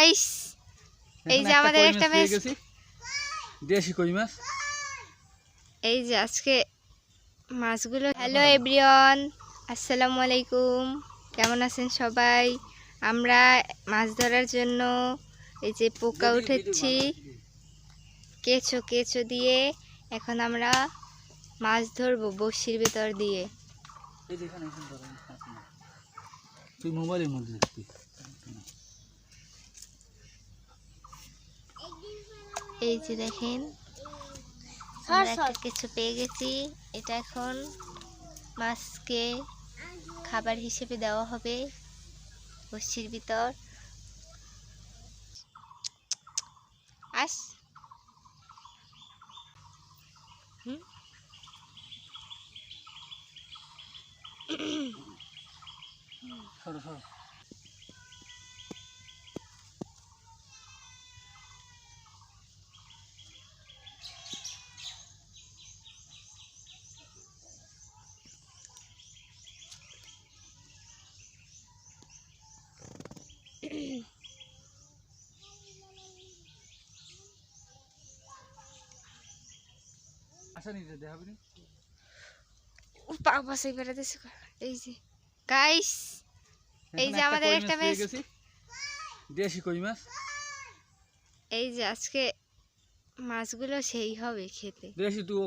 Guys এই যে আমাদের একটা গেছি। দেশি কই মাছ? এই যে আজকে মাছগুলো হ্যালো এভরিওয়ান আসসালামু আলাইকুম। কেমন আছেন সবাই? আমরা মাছ ধরার জন্য এই যে পোকা উঠেছি। কেঁচো কেঁচো দিয়ে এখন আমরা মাছ ধরবো বড়শির ভেতর দিয়ে। তুই মোবাইলের মধ্যে এই যে দেখেন আমরা একটা কিছু পেয়ে গেছি। এটা এখন মাছকে খাবার হিসেবে দেওয়া হবে বড়শির ভিতর। আস। হুম? সরো সরো। আসা নিতে দেখাবি নি? ও বাবা সেই বেড়াতেছে এই যে গাইস এই যে আমাদের একটা। দেশি কই মাছ এই যে আজকে মাছগুলো সেই হবে খেতে দেশি তুই